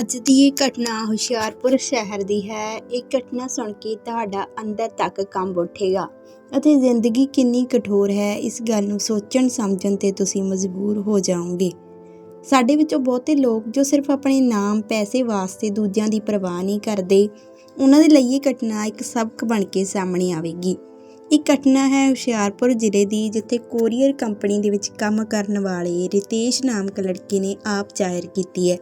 ਅੱਜ ਦੀ ਇਹ ਘਟਨਾ ਹੁਸ਼ਿਆਰਪੁਰ ਸ਼ਹਿਰ ਦੀ ਹੈ। ਇਹ ਘਟਨਾ ਸੁਣ ਕੇ ਤੁਹਾਡਾ ਅੰਦਰ ਤੱਕ ਕੰਬ ਉੱਠੇਗਾ ਅਤੇ ਜ਼ਿੰਦਗੀ ਕਿੰਨੀ ਕਠੋਰ ਹੈ, ਇਸ ਗੱਲ ਨੂੰ ਸੋਚਣ ਸਮਝਣ ਤੇ ਤੁਸੀਂ ਮਜਬੂਰ ਹੋ ਜਾਓਗੇ। ਸਾਡੇ ਵਿੱਚੋਂ ਬਹੁਤੇ ਲੋਕ ਜੋ ਸਿਰਫ ਆਪਣੇ ਨਾਮ, ਪੈਸੇ ਵਾਸਤੇ ਦੂਜਿਆਂ ਦੀ ਪਰਵਾਹ ਨਹੀਂ ਕਰਦੇ, ਉਹਨਾਂ ਦੇ ਲਈ ਇਹ ਘਟਨਾ ਇੱਕ ਸਬਕ ਬਣ ਕੇ ਸਾਹਮਣੇ ਆਵੇਗੀ। ਇਹ ਘਟਨਾ ਹੈ ਹੁਸ਼ਿਆਰਪੁਰ ਜ਼ਿਲ੍ਹੇ ਦੀ, ਜਿੱਥੇ ਕੋਰੀਅਰ ਕੰਪਨੀ ਦੇ ਵਿੱਚ ਕੰਮ ਕਰਨ ਵਾਲੇ ਰਿਤੇਸ਼ ਨਾਮਕ ਲੜਕੇ ਨੇ ਆਪ ਜ਼ਾਹਿਰ ਕੀਤੀ ਹੈ।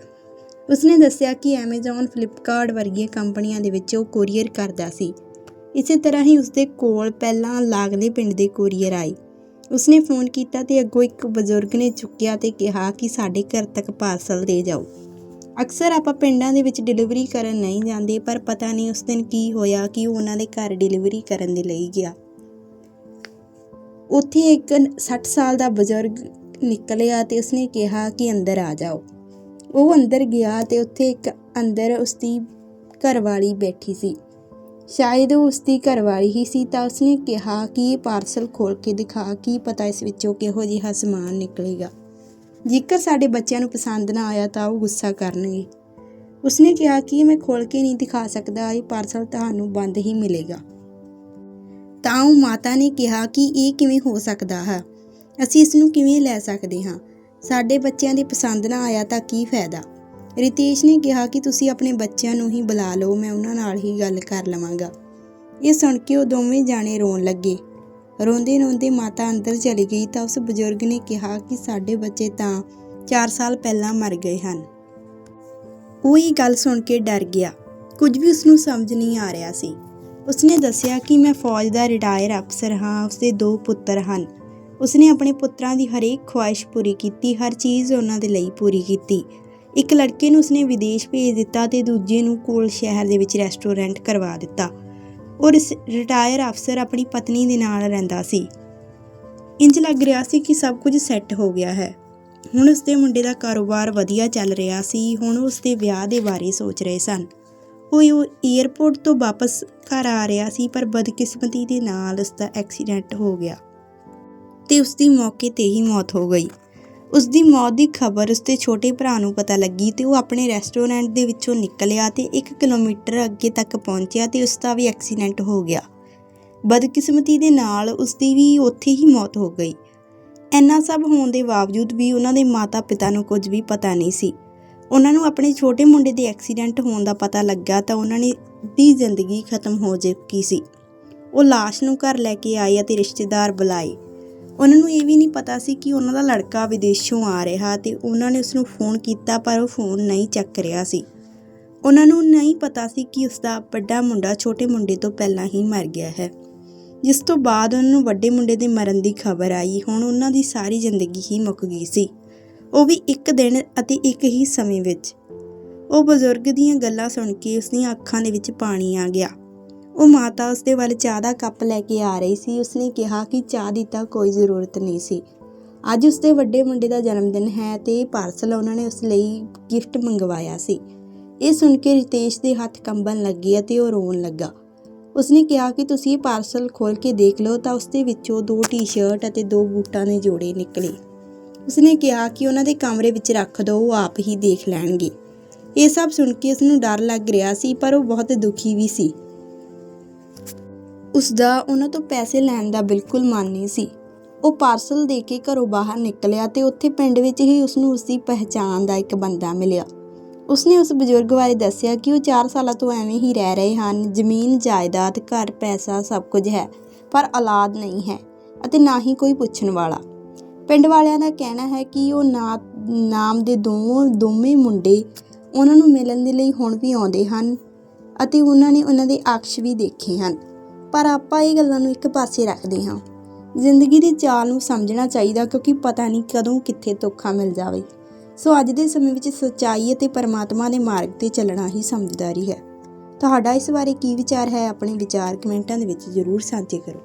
ਉਸਨੇ ਦੱਸਿਆ ਕਿ ਐਮਾਜ਼ਨ ਫਲਿੱਪਕਾਰਟ ਵਰਗੀਆਂ ਕੰਪਨੀਆਂ ਦੇ ਵਿੱਚ ਉਹ ਕੋਰੀਅਰ ਕਰਦਾ ਸੀ। ਇਸੇ ਤਰ੍ਹਾਂ ਹੀ ਉਸਦੇ ਕੋਲ ਪਹਿਲਾਂ ਲਾਗਲੇ ਪਿੰਡ ਦੇ ਕੋਰੀਅਰ ਆਏ। ਉਸਨੇ ਫੋਨ ਕੀਤਾ ਤੇ ਅੱਗੋਂ ਇੱਕ ਬਜ਼ੁਰਗ ਨੇ ਚੁੱਕਿਆ ਤੇ ਕਿਹਾ ਕਿ ਸਾਡੇ ਘਰ ਤੱਕ ਪਾਰਸਲ ਦੇ ਜਾਓ। ਅਕਸਰ ਆਪਾਂ ਪਿੰਡਾਂ ਦੇ ਵਿੱਚ ਡਿਲੀਵਰੀ ਕਰਨ ਨਹੀਂ ਜਾਂਦੇ, ਪਰ ਪਤਾ ਨਹੀਂ ਉਸ ਦਿਨ ਕੀ ਹੋਇਆ ਕਿ ਉਹ ਉਹਨਾਂ ਦੇ ਘਰ ਡਿਲੀਵਰੀ ਕਰਨ ਦੇ ਲਈ ਗਿਆ। ਉੱਥੇ ਇੱਕ 60 ਸਾਲ ਦਾ ਬਜ਼ੁਰਗ ਨਿਕਲਿਆ ਤੇ ਉਸਨੇ ਕਿਹਾ ਕਿ ਅੰਦਰ ਆ ਜਾਓ। ਉਹ ਅੰਦਰ ਗਿਆ ਤੇ ਉੱਥੇ ਇੱਕ ਅੰਦਰ ਉਸਦੀ ਘਰਵਾਲੀ ਬੈਠੀ ਸੀ। ਸ਼ਾਇਦ ਉਹ ਉਸਦੀ ਘਰਵਾਲੀ ਹੀ ਸੀ ਤਾਂ ਉਸਨੇ ਕਿਹਾ ਕਿ ਇਹ ਪਾਰਸਲ ਖੋਲ ਕੇ ਦਿਖਾ, ਕੀ ਪਤਾ ਇਸ ਵਿੱਚੋਂ ਕਿਹੋ ਜਿਹਾ ਸਮਾਨ ਨਿਕਲੇਗਾ। ਜੇਕਰ ਸਾਡੇ ਬੱਚਿਆਂ ਨੂੰ ਪਸੰਦ ਨਾ ਆਇਆ ਤਾਂ ਉਹ ਗੁੱਸਾ ਕਰਨਗੇ। ਉਸਨੇ ਕਿਹਾ ਕਿ ਮੈਂ ਖੋਲ ਕੇ ਨਹੀਂ ਦਿਖਾ ਸਕਦਾ, ਇਹ ਪਾਰਸਲ ਤੁਹਾਨੂੰ ਬੰਦ ਹੀ ਮਿਲੇਗਾ। ਤਾਂ ਉਹ ਮਾਤਾ ਨੇ ਕਿਹਾ ਕਿ ਇਹ ਕਿਵੇਂ ਹੋ ਸਕਦਾ ਹੈ? ਅਸੀਂ ਇਸ ਨੂੰ ਕਿਵੇਂ ਲੈ ਸਕਦੇ ਹਾਂ? ਸਾਡੇ ਬੱਚਿਆਂ ਦੀ ਪਸੰਦ ਨਾ ਆਇਆ ਤਾਂ ਕੀ ਫਾਇਦਾ? ਰਿਤੇਸ਼ ਨੇ ਕਿਹਾ ਕਿ ਤੁਸੀਂ ਆਪਣੇ ਬੱਚਿਆਂ ਨੂੰ ਹੀ ਬੁਲਾ ਲਓ, ਮੈਂ ਉਹਨਾਂ ਨਾਲ ਹੀ ਗੱਲ ਕਰ ਲਵਾਂਗਾ। ਇਹ ਸੁਣ ਕੇ ਉਹ ਦੋਵੇਂ ਜਾਣੇ ਰੋਣ ਲੱਗੇ। ਰੋਂਦੇ ਰੋਂਦੇ ਮਾਤਾ ਅੰਦਰ ਚਲੀ ਗਈ ਤਾਂ ਉਸ ਬਜ਼ੁਰਗ ਨੇ ਕਿਹਾ ਕਿ ਸਾਡੇ ਬੱਚੇ ਤਾਂ 4 ਸਾਲ ਪਹਿਲਾਂ ਮਰ ਗਏ ਹਨ। ਉਹ ਇਹ ਗੱਲ ਸੁਣ ਕੇ ਡਰ ਗਿਆ। ਕੁਝ ਵੀ ਉਸ ਨੂੰ ਸਮਝ ਨਹੀਂ ਆ ਰਿਹਾ ਸੀ। ਉਸਨੇ ਦੱਸਿਆ ਕਿ ਮੈਂ ਫੌਜ ਦਾ ਰਿਟਾਇਰ ਅਫਸਰ ਹਾਂ, ਉਸਦੇ ਦੋ ਪੁੱਤਰ ਹਨ। ਉਸਨੇ ਆਪਣੇ ਪੁੱਤਰਾਂ ਦੀ ਹਰੇਕ ਖੁਆਇਸ਼ ਪੂਰੀ ਕੀਤੀ, ਹਰ ਚੀਜ਼ ਉਹਨਾਂ ਦੇ ਲਈ ਪੂਰੀ ਕੀਤੀ। ਇੱਕ ਲੜਕੇ ਨੂੰ ਉਸਨੇ ਵਿਦੇਸ਼ ਭੇਜ ਦਿੱਤਾ ਤੇ ਦੂਜੇ ਨੂੰ ਕੋਲ ਸ਼ਹਿਰ ਦੇ ਵਿੱਚ ਰੈਸਟੋਰੈਂਟ ਕਰਵਾ ਦਿੱਤਾ। ਔਰ ਇਸ ਰਿਟਾਇਰ ਅਫਸਰ ਆਪਣੀ ਪਤਨੀ ਦੇ ਨਾਲ ਰਹਿੰਦਾ ਸੀ। ਇੰਜ ਲੱਗ ਰਿਹਾ ਸੀ ਕਿ ਸਭ ਕੁਝ ਸੈੱਟ ਹੋ ਗਿਆ ਹੈ। ਹੁਣ ਉਸਦੇ ਮੁੰਡੇ ਦਾ ਕਾਰੋਬਾਰ ਵਧੀਆ ਚੱਲ ਰਿਹਾ ਸੀ, ਹੁਣ ਉਸਦੇ ਵਿਆਹ ਦੇ ਬਾਰੇ ਸੋਚ ਰਹੇ ਸਨ। ਉਹ ਏਅਰਪੋਰਟ ਤੋਂ ਵਾਪਸ ਘਰ ਆ ਰਿਹਾ ਸੀ, ਪਰ ਬਦਕਿਸਮਤੀ ਦੇ ਨਾਲ ਉਸਦਾ ਐਕਸੀਡੈਂਟ ਹੋ ਗਿਆ। ਤੇ ਉਸਦੀ ਮੌਕੇ ਤੇ ਹੀ ਮੌਤ ਹੋ ਗਈ। ਉਸਦੀ ਮੌਤ ਦੀ ਖਬਰ ਉਸਦੇ ਛੋਟੇ ਭਰਾ ਨੂੰ ਪਤਾ ਲੱਗੀ ਤੇ ਉਹ ਆਪਣੇ ਰੈਸਟੋਰੈਂਟ ਦੇ ਵਿੱਚੋਂ ਨਿਕਲਿਆ ਤੇ 1 ਕਿਲੋਮੀਟਰ ਅੱਗੇ ਤੱਕ ਪਹੁੰਚਿਆ ਤੇ ਉਸਦਾ ਵੀ ਐਕਸੀਡੈਂਟ ਹੋ ਗਿਆ। ਬਦਕਿਸਮਤੀ ਦੇ ਨਾਲ ਉਸਦੀ ਵੀ ਉੱਥੇ ਹੀ ਮੌਤ ਹੋ ਗਈ। ਇੰਨਾ ਸਭ ਹੋਣ ਦੇ ਬਾਵਜੂਦ ਵੀ ਉਹਨਾਂ ਦੇ ਮਾਤਾ-ਪਿਤਾ ਨੂੰ ਕੁਝ ਵੀ ਪਤਾ ਨਹੀਂ ਸੀ। ਉਹਨਾਂ ਨੂੰ ਆਪਣੇ ਛੋਟੇ ਮੁੰਡੇ ਦੇ ਐਕਸੀਡੈਂਟ ਹੋਣ ਦਾ ਪਤਾ ਲੱਗਾ ਤਾਂ ਉਹਨਾਂ ਨੇ ਦੀ ਜ਼ਿੰਦਗੀ ਖਤਮ ਹੋ ਚੁੱਕੀ ਸੀ। ਉਹ ਲਾਸ਼ ਨੂੰ ਘਰ ਲੈ ਕੇ ਆਏ ਅਤੇ ਰਿਸ਼ਤੇਦਾਰ ਬੁਲਾਏ। ਉਹਨਾਂ ਨੂੰ ਇਹ ਵੀ ਨਹੀਂ ਪਤਾ ਸੀ ਕਿ ਉਹਨਾਂ ਦਾ ਲੜਕਾ ਵਿਦੇਸ਼ੋਂ ਆ ਰਿਹਾ ਤੇ ਉਹਨਾਂ ਨੇ ਉਸ ਨੂੰ ਫੋਨ ਕੀਤਾ, ਪਰ ਉਹ ਫੋਨ ਨਹੀਂ ਚੱਕ ਰਿਹਾ ਸੀ। ਉਹਨਾਂ ਨੂੰ ਨਹੀਂ ਪਤਾ ਸੀ ਕਿ ਉਸ ਦਾ ਵੱਡਾ ਮੁੰਡਾ ਛੋਟੇ ਮੁੰਡੇ ਤੋਂ ਪਹਿਲਾਂ ਹੀ ਮਰ ਗਿਆ ਹੈ। ਜਿਸ ਤੋਂ ਬਾਅਦ ਉਹਨਾਂ ਨੂੰ ਵੱਡੇ ਮੁੰਡੇ ਦੇ ਮਰਨ ਦੀ ਖਬਰ ਆਈ, ਹੁਣ ਉਹਨਾਂ ਦੀ ਸਾਰੀ ਜ਼ਿੰਦਗੀ ਹੀ ਮੁੱਕ ਗਈ ਸੀ। ਉਹ ਵੀ ਇੱਕ ਦਿਨ ਅਤੇ ਇੱਕ ਹੀ ਸਮੇਂ ਵਿੱਚ। ਉਹ ਬਜ਼ੁਰਗ ਦੀਆਂ ਗੱਲਾਂ ਸੁਣ ਕੇ ਉਸ ਦੀਆਂ ਅੱਖਾਂ ਦੇ ਵਿੱਚ ਪਾਣੀ ਆ ਗਿਆ। ਉਹ ਮਾਤਾ ਉਸਦੇ ਵੱਲ ਚਾਹ ਦਾ ਕੱਪ ਲੈ ਕੇ ਆ ਰਹੀ ਸੀ। ਉਸਨੇ ਕਿਹਾ ਕਿ ਚਾਹ ਦੀ ਤਾਂ ਕੋਈ ਜ਼ਰੂਰਤ ਨਹੀਂ ਸੀ। ਅੱਜ ਉਸਦੇ ਵੱਡੇ ਮੁੰਡੇ ਦਾ ਜਨਮ ਦਿਨ ਹੈ ਤੇ ਇਹ ਪਾਰਸਲ ਉਹਨਾਂ ਨੇ ਉਸ ਲਈ ਗਿਫਟ ਮੰਗਵਾਇਆ ਸੀ। ਇਹ ਸੁਣ ਕੇ ਰਿਤੇਸ਼ ਦੇ ਹੱਥ ਕੰਬਣ ਲੱਗੇ ਅਤੇ ਉਹ ਰੋਣ ਲੱਗਾ। ਉਸਨੇ ਕਿਹਾ ਕਿ ਤੁਸੀਂ ਇਹ ਪਾਰਸਲ ਖੋਲ ਕੇ ਦੇਖ ਲਓ ਤਾਂ ਉਸਦੇ ਵਿੱਚੋਂ ਦੋ ਟੀ-ਸ਼ਰਟ ਅਤੇ ਦੋ ਬੂਟਾਂ ਦੇ ਜੋੜੇ ਨਿਕਲੇ। ਉਸਨੇ ਕਿਹਾ ਕਿ ਉਹਨਾਂ ਦੇ ਕਮਰੇ ਵਿੱਚ ਰੱਖ ਦਿਓ ਉਹ ਆਪ ਹੀ ਦੇਖ ਲੈਣਗੇ। ਇਹ ਸਭ ਸੁਣ ਕੇ ਉਸ ਨੂੰ ਡਰ ਲੱਗ ਰਿਹਾ ਸੀ, ਪਰ ਉਹ ਬਹੁਤ ਦੁਖੀ ਵੀ ਸੀ। ਉਸਦਾ ਉਹਨਾਂ ਤੋਂ ਪੈਸੇ ਲੈਣ ਦਾ ਬਿਲਕੁਲ ਮਨ ਨਹੀਂ ਸੀ। ਉਹ ਪਾਰਸਲ ਦੇ ਕੇ ਘਰੋਂ ਬਾਹਰ ਨਿਕਲਿਆ ਤੇ ਉੱਥੇ ਪਿੰਡ ਵਿੱਚ ਹੀ ਉਸ ਨੂੰ ਉਸਦੀ ਪਹਿਚਾਣ ਦਾ ਇੱਕ ਬੰਦਾ ਮਿਲਿਆ। ਉਸਨੇ ਉਸ ਬਜ਼ੁਰਗ ਬਾਰੇ ਦੱਸਿਆ ਕਿ ਉਹ 4 ਸਾਲਾਂ ਤੋਂ ਐਵੇਂ ਹੀ ਰਹਿ ਰਹੇ ਹਨ, ਜ਼ਮੀਨ, ਜਾਇਦਾਦ, ਘਰ, ਪੈਸਾ, ਸਭ ਕੁਝ ਹੈ, ਪਰ ਔਲਾਦ ਨਹੀਂ ਹੈ ਅਤੇ ਨਾ ਹੀ ਕੋਈ ਪੁੱਛਣ ਵਾਲਾ। ਪਿੰਡ ਵਾਲਿਆਂ ਦਾ ਕਹਿਣਾ ਹੈ ਕਿ ਉਹ ਨਾ, ਨਾਮ ਦੇ ਦੋਵੇਂ ਦੋਵੇਂ ਮੁੰਡੇ ਉਹਨਾਂ ਨੂੰ ਮਿਲਣ ਦੇ ਲਈ ਹੁਣ ਵੀ ਆਉਂਦੇ ਹਨ ਅਤੇ ਉਹਨਾਂ ਨੇ ਉਹਨਾਂ ਦੇ ਅਕਸ਼ ਵੀ ਦੇਖੇ ਹਨ। ਪਰ ਆਪਾਂ ਇਹ ਗੱਲਾਂ ਨੂੰ ਇੱਕ ਪਾਸੇ ਰੱਖਦੇ ਹਾਂ। ਜ਼ਿੰਦਗੀ ਦੀ ਚਾਲ ਨੂੰ ਸਮਝਣਾ ਚਾਹੀਦਾ ਕਿਉਂਕਿ ਪਤਾ ਨਹੀਂ ਕਦੋਂ ਕਿੱਥੇ ਧੋਖਾ ਮਿਲ ਜਾਵੇ। ਸੋ ਅੱਜ ਦੇ ਸਮੇਂ ਵਿੱਚ ਸੱਚਾਈ ਅਤੇ ਪਰਮਾਤਮਾ ਦੇ ਮਾਰਗ ਤੇ ਚੱਲਣਾ ਹੀ ਸਮਝਦਾਰੀ ਹੈ। ਤੁਹਾਡਾ ਇਸ ਬਾਰੇ ਕੀ ਵਿਚਾਰ ਹੈ? ਆਪਣੇ ਵਿਚਾਰ ਕਮੈਂਟਾਂ ਦੇ ਵਿੱਚ ਜ਼ਰੂਰ ਸਾਂਝੇ ਕਰੋ।